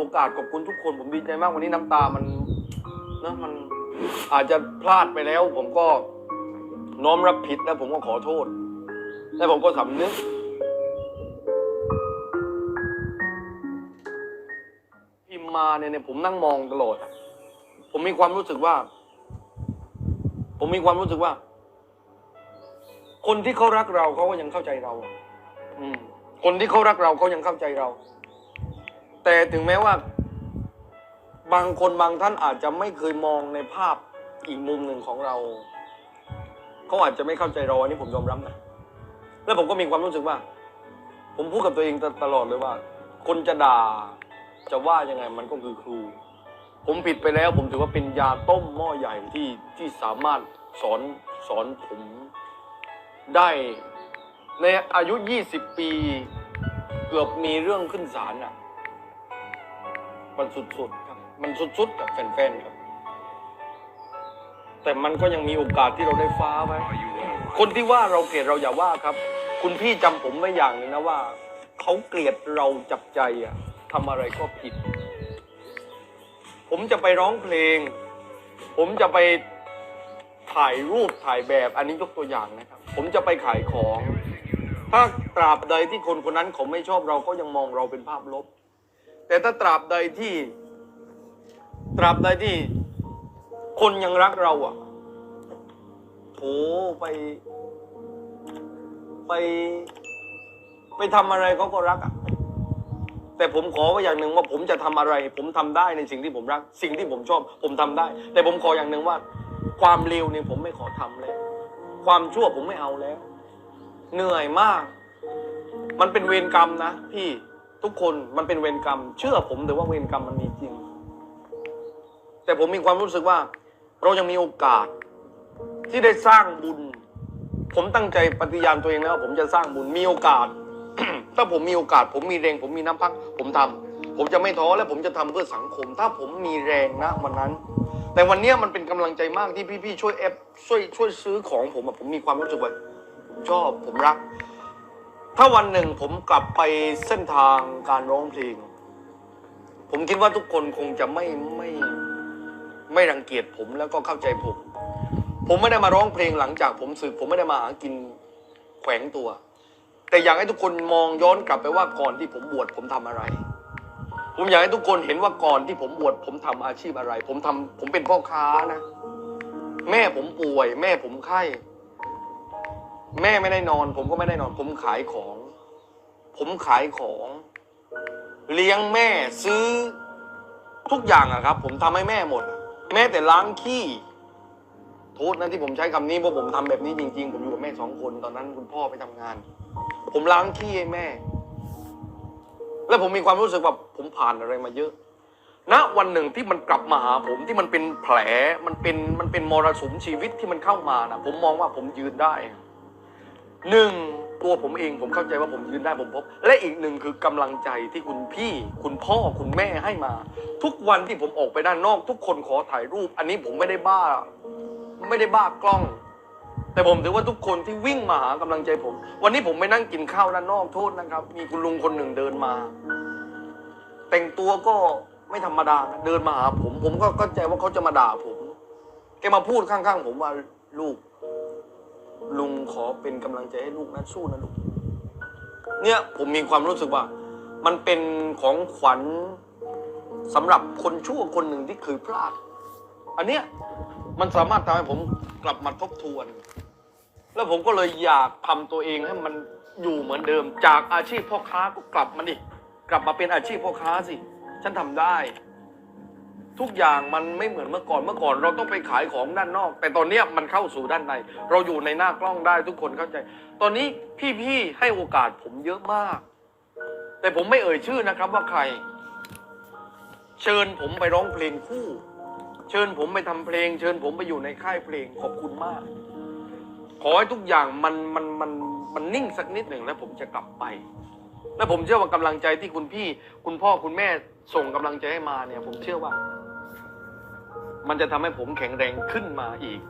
โอกาสขอบคุณทุกคนผมดีใจมากวันนี้น้ำตามันนะมันอาจจะพลาดไปแล้ว ผมก็น้อมรับผิดแล้วผมก็ขอโทษ และผมก็สำนึกพิมมาเนี่ยเนี่ยผมนั่งมองตลอด ผมมีความรู้สึกว่า ผมมีความรู้สึกว่า คนที่เขารักเราเขาก็ยังเข้าใจเรา อืมคนที่เขารักเราเขายังเข้าใจเรา แต่ถึงแม้ว่า บางคนบางท่านอาจจะไม่เคยมองในภาพอีกมุมหนึ่งของเราเขาอาจจะไม่เข้าใจเราอันนี้ผมยอมรับนะแล้วผมก็มีความรู้สึกว่า ผมพูดกับตัวเองตลอดเลยว่า คนจะด่าจะว่ายังไงมันก็คือครู ผมผิดไปแล้ว ผมถือว่าเป็นยาต้มหม้อใหญ่ที่ที่สามารถสอนสอนผมได้ ในอายุ 20 ปี เกือบมีเรื่องขึ้นศาลอะ มันสุดๆครับมันสุดๆกับแฟนๆครับ แต่มันก็ยังมีโอกาสที่เราได้ฟ้าไว้ คนที่ว่าเราเกลียดเราอย่าว่าครับ คุณพี่จำผมไว้อย่างหนึงนะว่า เขาเกลียดเราจับใจอะทำอะไรก็ผิด ผมจะไปร้องเพลง ผมจะไปถ่ายรูปถ่ายแบบ อันนี้ยกตัวอย่างนะครับ ผมจะไปขายของ ถ้าตราบใดที่คนคนนั้นเขาไม่ชอบเราก็ยังมองเราเป็นภาพลบ แต่ถ้าตราบใดที่ ตราบใดที่ คนยังรักเราอะโถไป ไป ไปทำอะไรเขาก็รักอะแต่ผมขอไว้อย่างหนึ่งว่าผมจะทำอะไร ผมทำได้ในสิ่งที่ผมรัก สิ่งที่ผมชอบ ผมทำได้ แต่ผมขออย่างหนึ่งว่า ความเลวเนี่ยผมไม่ขอทำแล้ว ความชั่วผมไม่เอาแล้ว เหนื่อยมาก มันเป็นเวรกรรมนะพี่ ทุกคนมันเป็นเวรกรรม เชื่อผมแต่ว่าเวรกรรมมันมีจริง แต่ผมมีความรู้สึกว่า เรายังมีโอกาส ที่ได้สร้างบุญ ผมตั้งใจปฏิญาณตัวเองแล้วว่าผมจะสร้างบุญมีโอกาส ถ้าผมมีโอกาส ผมมีแรง ผมมีน้ำพัก ผมทำผมจะไม่ท้อและผมจะทำเพื่อสังคม ถ้าผมมีแรงนะวันนั้น แต่วันนี้มันเป็นกำลังใจมากที่พี่ๆช่วยแอปช่วยช่วยซื้อของผมผมมีความรู้สึกว่าชอบผมรัก ถ้าวันหนึ่งผมกลับไปเส้นทางการร้องเพลง ผมคิดว่าทุกคนคงจะไม่ไม่ไม่รังเกียจผมแล้วก็เข้าใจผม ผมไม่ได้มาร้องเพลงหลังจากผมสึก ผมไม่ได้มาหากินแขวงตัว แต่อยากให้ทุกคนมองย้อนกลับไปว่าก่อนที่ผมบวชผมทำอะไร ผมอยากให้ทุกคนเห็นว่าก่อนที่ผมบวชผมทำอาชีพอะไร ผมทำผมเป็นพ่อค้านะ แม่ผมป่วย แม่ผมไข้ แม่ไม่ได้นอน ผมก็ไม่ได้นอน ผมขายของ ผมขายของ เลี้ยงแม่ซื้อ ทุกอย่างอะครับ ผมทำให้แม่หมด แม้แต่ล้างขี้โทษนะที่ผมใช้คำนี้เพราะผมทำแบบนี้จริง ๆ ผมอยู่กับแม่สองคนตอนนั้นคุณพ่อไปทำงาน ผมล้างขี้ให้แม่ แล้วผมมีความรู้สึกว่าผมผ่านอะไรมาเยอะณวันหนึ่งที่มันกลับมาหาผมที่มันเป็นแผลมันเป็นมันเป็นมรสุมชีวิตที่มันเข้ามานะผมมองว่าผมยืนได้ หนึ่งตัวผมเองผมเข้าใจว่าผมยืนได้ผมพบ และอีกหนึ่งคือกำลังใจที่คุณพี่ คุณพ่อคุณแม่ให้มา ทุกวันที่ผมออกไปด้านนอก ทุกคนขอถ่ายรูป อันนี้ผมไม่ได้บ้า ไม่ได้บ้ากล้อง แต่ผมถือว่าทุกคนที่วิ่งมาหากำลังใจผม วันนี้ผมไปนั่งกินข้าวด้านนอกโทษนะครับ มีคุณลุงคนหนึ่งเดินมา แต่งตัวก็ไม่ธรรมดาเดินมาหาผม ผมก็เข้าใจว่าเขาจะมาด่าผมแกมาพูดข้างๆ ผมว่าลูก ลุงขอเป็นกำลังใจให้ลูกนะสู้นะลูก เนี่ยผมมีความรู้สึกว่า มันเป็นของขวัญสำหรับคนชั่วคนหนึ่งที่เคยพลาด อันเนี้ยมันสามารถทำให้ผมกลับมาทบทวน แล้วผมก็เลยอยากทำตัวเองให้มันอยู่เหมือนเดิม จากอาชีพพ่อค้าก็กลับมาดิกลับมาเป็นอาชีพพ่อค้าสิ ฉันทำได้ ทุกอย่างมันไม่เหมือนเมื่อก่อนเมื่อก่อน เราต้องไปขายของด้านนอก แต่ตอนเนี้ยมันเข้าสู่ด้านใน เราอยู่ในหน้ากล้องได้ทุกคนเข้าใจ ตอนนี้พี่ๆให้โอกาสผมเยอะมาก แต่ผมไม่เอ่ยชื่อนะครับว่าใคร เชิญผมไปร้องเพลงคู่ เชิญผมไปทำเพลง เชิญผมไปอยู่ในค่ายเพลงขอบคุณมาก ขอให้ทุกอย่างมันมันมันมันนิ่งสักนิดหนึ่งแล้วผมจะกลับไปและผมเชื่อว่ากำลังใจที่คุณพี่ คุณพ่อคุณแม่ส่งกำลังใจให้มาเนี่ย ผมเชื่อว่า มันจะทำให้ผมแข็งแรงขึ้นมาอีก